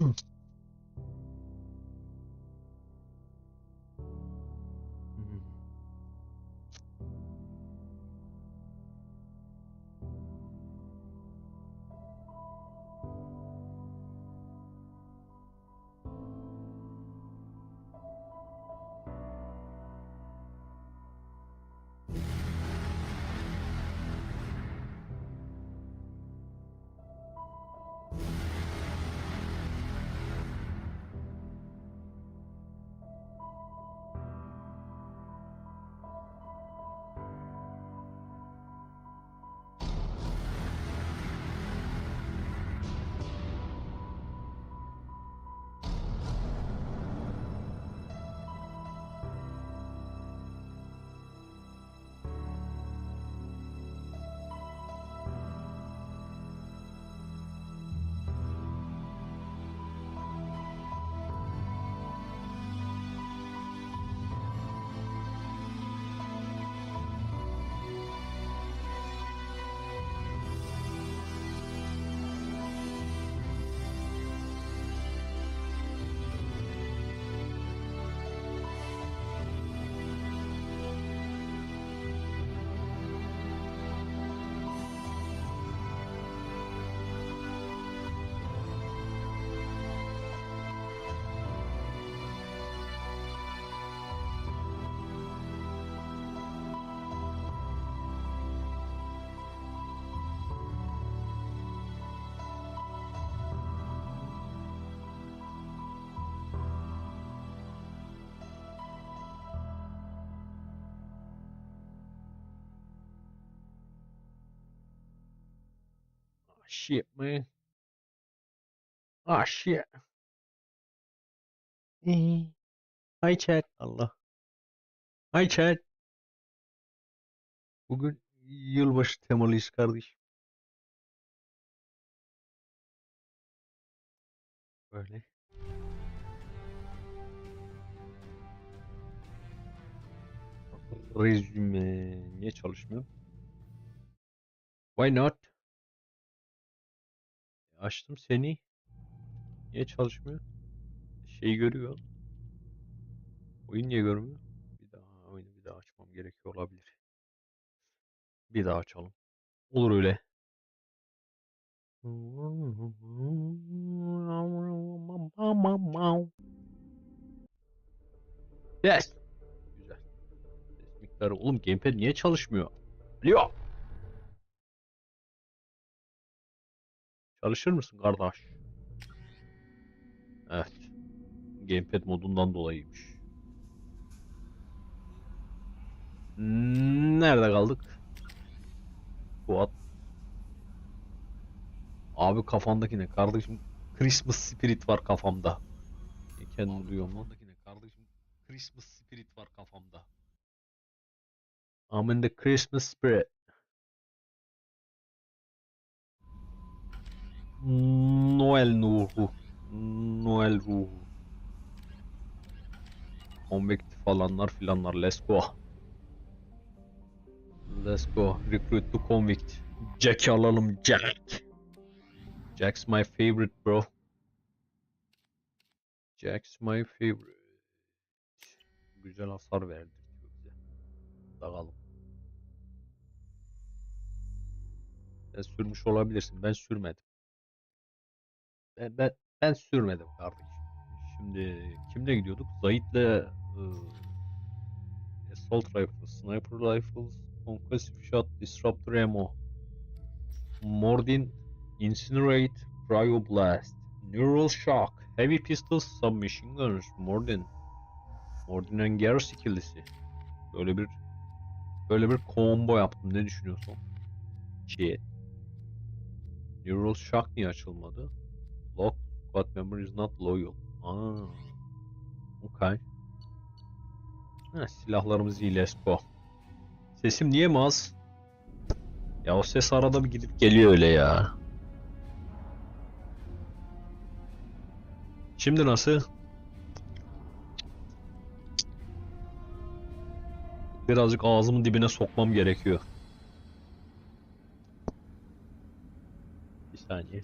Mm. Shit, man. Ah shit. Eh. Hi chat. Allah. Hi chat. Bugün yılbaşı temalıyız kardeşim. Böyle. Rezüme niye çalışmıyor? Why not? Açtım seni. Niye çalışmıyor? Şey görüyor. Oyun niye görmüyor? Bir daha oyunu bir daha açmam gerekiyor olabilir. Bir daha açalım. Olur öyle. Yes. Güzel. Ses miktarı. Oğlum gamepad niye çalışmıyor? Alo. Çalışır mısın kardeş? Evet. Gamepad modundan dolayıymış. Nerede kaldık? Fuat. Abi kafandaki ne kardeşim? Christmas spirit var kafamda. Niye Kendimi duyuyorum lan. Kafandaki ne kardeşim? Christmas spirit var kafamda. I'm in the Christmas spirit. Noel ruhu. Noel ruhu. Konvektif falanlar filanlar. Let's go. Let's go. Recruit to convict. Jack'i alalım Jack. Jack's my favorite bro. Jack's my favorite. Güzel hasar verdi bize. Bakalım. Sen sürmüş olabilirsin. Ben sürmedim. Ben, ben, ben sürmedim kardeşim. Şimdi kimle gidiyorduk? Zahit'le ıı, Assault Rifles, Sniper Rifles, Concussive Shot, Disruptor Ammo, Mordin, Incinerate, Cryo Blast, Neural Shock, Heavy Pistols, Submachine Gunners, Mordin, Mordin'in Garrus ikilisi. Böyle bir böyle bir combo yaptım. Ne düşünüyorsun? Şey. Neural Shock niye açılmadı? Lock squad member is not loyal. Aa. Okay. Ha, silahlarımız iyi let's. Sesim niye mi az? Ya o ses arada bir gidip geliyor öyle ya. Şimdi nasıl? Birazcık ağzımın dibine sokmam gerekiyor. Bir saniye.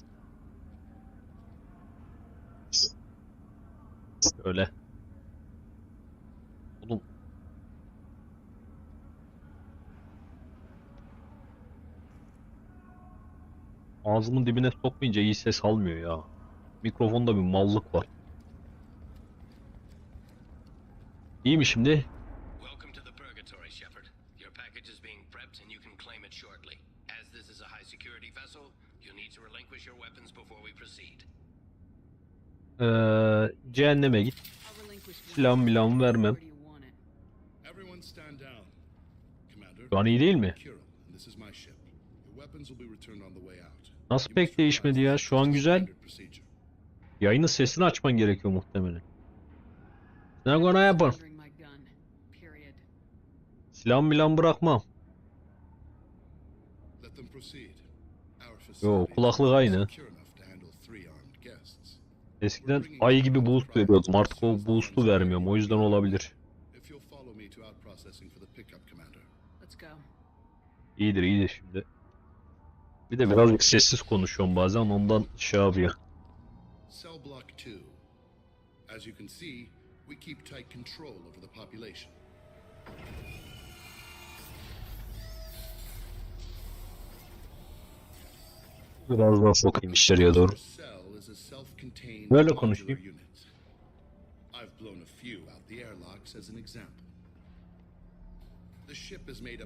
Öyle. Oğlum. Ağzımın dibine sokmayınca iyi ses almıyor ya. Mikrofonda bir mallık var. İyi mi şimdi? Your weapons before we proceed. Ee, cehenneme git. Silah milah vermem. Şu an iyi değil mi? Nasıl pek değişmedi ya? Şu an güzel. Yayının sesini açman gerekiyor muhtemelen. Ne gonna happen? Silah milah bırakmam. Yo, kulaklık aynı. Eskiden ayı gibi boost veriyordum. Artık o boost'u vermiyorum. O yüzden olabilir. İyidir iyidir şimdi. Bir de birazcık sessiz konuşuyorum bazen ondan şey yapıyor. Cell Block 2. As you can see, we keep tight control over the population. Biraz daha sokayım içeriye doğru. Böyle konuşayım.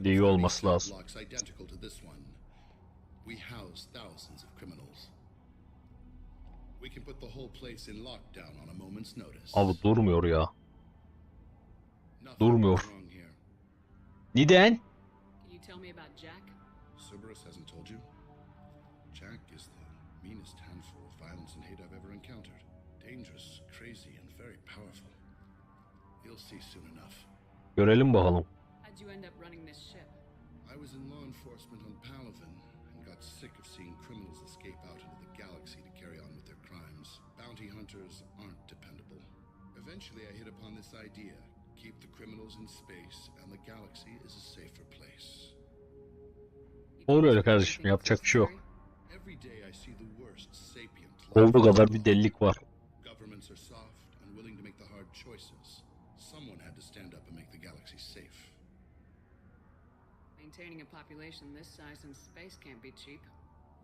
İyi olması 30 lazım. We house thousands of criminals. We can put the whole place in lockdown on a moment's notice. Abi durmuyor ya. Durmuyor. Neden? Can you tell me about Jack? Cerberus hasn't told you? Jack is the meanest handful of violence and hate I've ever encountered. Dangerous, crazy, and very powerful. You'll see soon enough. Görelim bakalım. How'd you end up running this ship? I was in law enforcement on Palaven and got sick of seeing criminals escape out into the galaxy to carry on with their crimes. Bounty hunters aren't dependable. Eventually, I hit upon this idea keep the criminals in space, and the galaxy is a safer place. You Olur öyle kardeşim, yapacak bir şey yok. Sapient. Olduğu kadar bir delilik var. Governments are soft, unwilling to make the hard choices. Someone had to stand up and make the galaxy safe. Maintaining a population this size in space can't be cheap.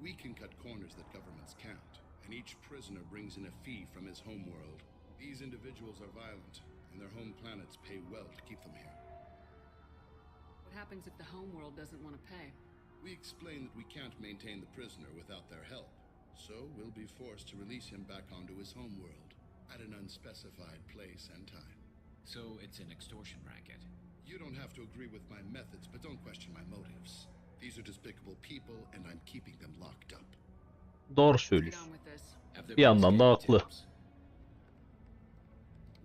We can cut corners that governments can't, and each prisoner brings in a fee from his homeworld. These individuals are violent, and their home planets pay well to keep them here. What happens if the homeworld doesn't want to pay? We explain that we can't maintain the prisoner without their help, so we'll be forced to release him back onto his homeworld at an unspecified place and time. So it's an extortion racket. You don't have to agree with my methods, but don't question my motives. These are despicable people, and I'm keeping them locked up. Doğru there Bir yandan da haklı.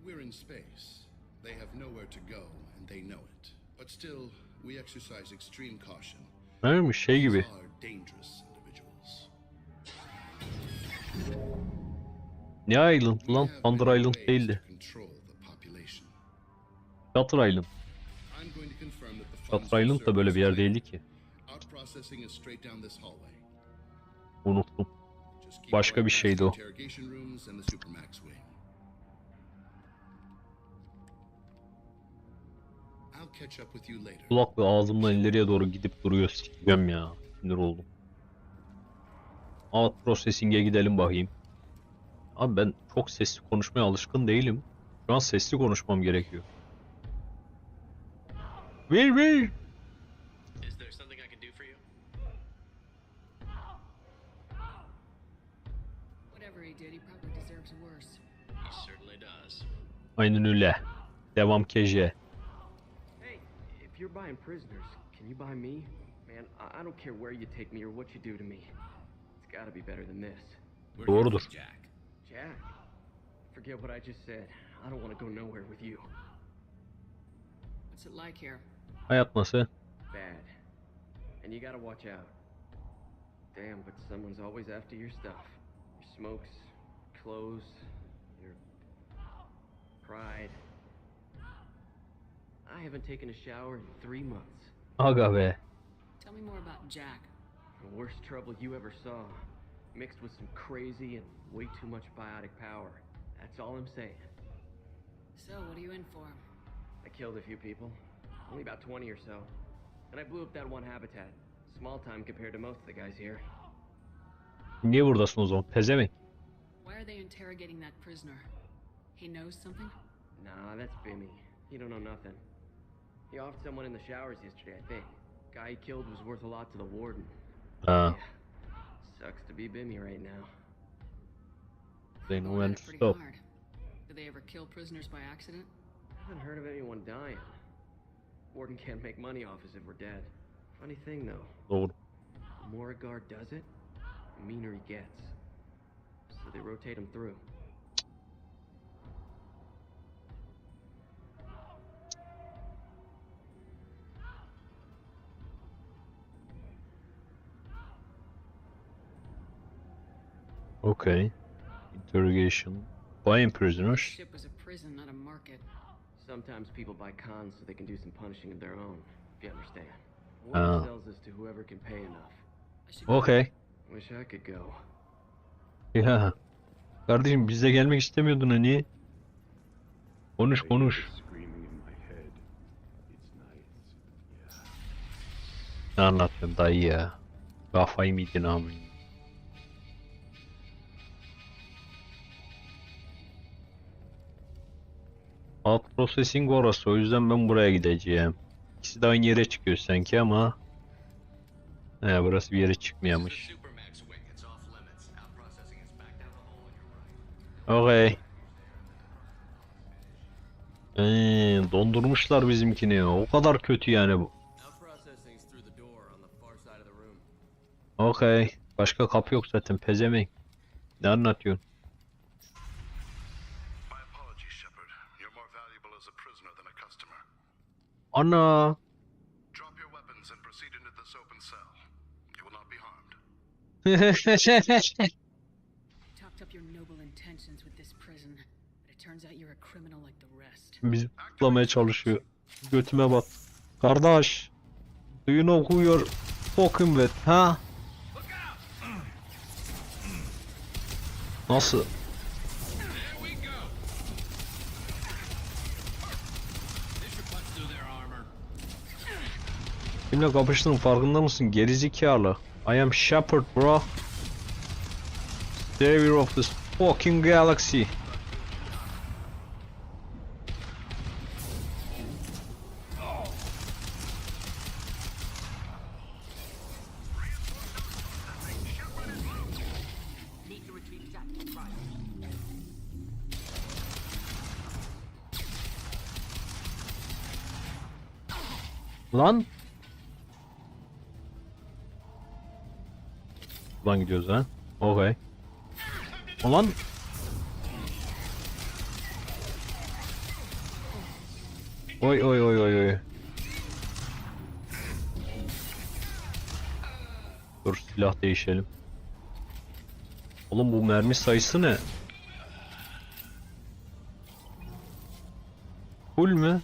We're in space. They have nowhere to go, and they know it. But still, we exercise extreme caution. Neymiş şey gibi. Ne Island lan? Thunder Island değildi. Shutter Island. Shutter Island da böyle bir yer değildi ki. Unuttum. Başka bir şeydi o. Kulak ve ağzımdan ileriye doğru gidip duruyor. Sikeceğim ya. Sinir oldum. Out processing'e gidelim bakayım. Abi ben çok sesli konuşmaya alışkın değilim. Şu an sesli konuşmam gerekiyor. Will will. Is there something I can do for you? Whatever he did, he probably deserves worse. He certainly does. Aynen öyle. Devam keje. Hey, if you're buying prisoners, can you buy me? Man, I, don't care where you take me or what you do to me. It's gotta be better than this. Doğrudur. Jack. Jack, forget what I just said. I don't want to go nowhere with you. What's it like here? Hayat nasıl? Eh? Bad. And you gotta watch out. Damn, but someone's always after your stuff. Your smokes, clothes, your pride. I haven't taken a shower in three months. Aga be. Tell me more about Jack. The worst trouble you ever saw, mixed with some crazy and way too much biotic power. That's all I'm saying. So, what are you in for? I killed a few people, only about 20 or so. And I blew up that one habitat. Small time compared to most of the guys here. Niye buradasın o zaman? Pezevenk. Why are they interrogating that prisoner? He knows something? Nah, that's Bimmy. He don't know nothing. He offed someone in the showers yesterday, I think. Guy he killed was worth a lot to the warden. Ha. Sucks to be Bimmy right now. They know Going when to stop. hard. Do they ever kill prisoners by accident? I haven't heard of anyone dying. Warden can't make money off us if we're dead. Funny thing though, Doğru. the more a guard does it, the meaner he gets. So they rotate him through. Okay. Interrogation. Buying prisoners. Ship was a prison, not a market. Sometimes people buy cons so they can do some punishing of their own, if you understand. Ah. Warden sells us to whoever can pay enough. Okay. Wish I could go. Ya. Kardeşim bize gelmek istemiyordun hani. Konuş konuş. Ne anlatıyorsun dayı ya? Kafayı mı yedin abi? Alt processing orası o yüzden ben buraya gideceğim. İkisi de aynı yere çıkıyor sanki ama He burası bir yere right. Okay. Ee, dondurmuşlar bizimkini. O kadar kötü yani bu. Okay. Başka kapı yok zaten pezevenk. Ne anlatıyorsun? Rest. Bizi tutlamaya çalışıyor. Götüme bak. Kardeş. Do you know who you're fucking with, ha? Nasıl? Kimle kapıştığın farkında mısın? Gerizekalı. I am Shepard bro. Savior of this fucking galaxy. Lan. Buradan gidiyoruz ha. Okay. Ulan. Oy oy oy oy oy. Dur silah değişelim. Oğlum bu mermi sayısı ne? Full mü?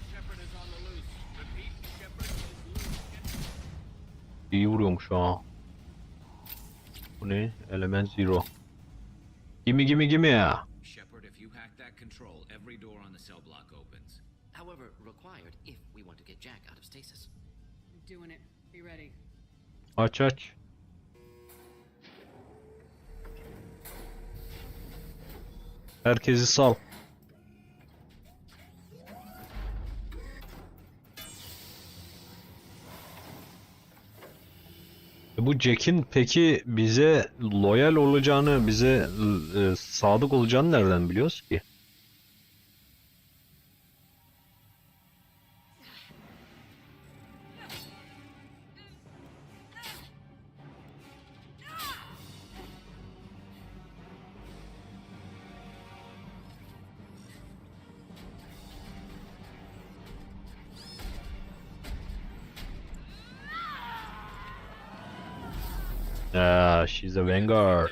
İyi vuruyormuş ha. Bu ne? Element zero. Gimme gimme gimme ya. Shepard, if you hack that control, every door on the cell block opens. However, required if we want to get Jack out of stasis. I'm doing it. Be ready. Aç aç. Herkesi sal. Bu Jack'in peki bize loyal olacağını, bize e, sadık olacağını nereden biliyoruz ki? Ah, she's a Vanguard.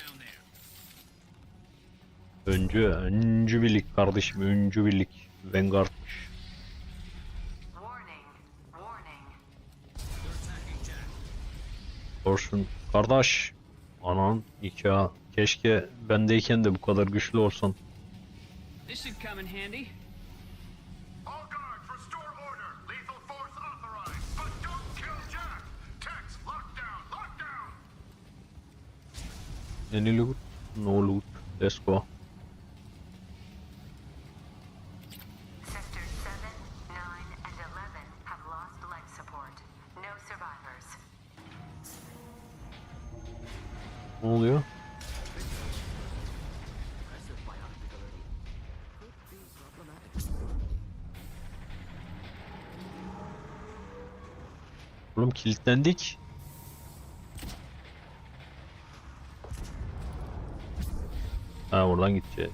Öncü, öncü birlik kardeşim, öncü birlik. Vanguard'mış. Olsun. Kardeş. Anan nikah. Keşke bendeyken de bu kadar güçlü olsan. This should come in handy. Any loot? No loot. Let's go. Sectors 7, 9, and Buradan gideceğiz.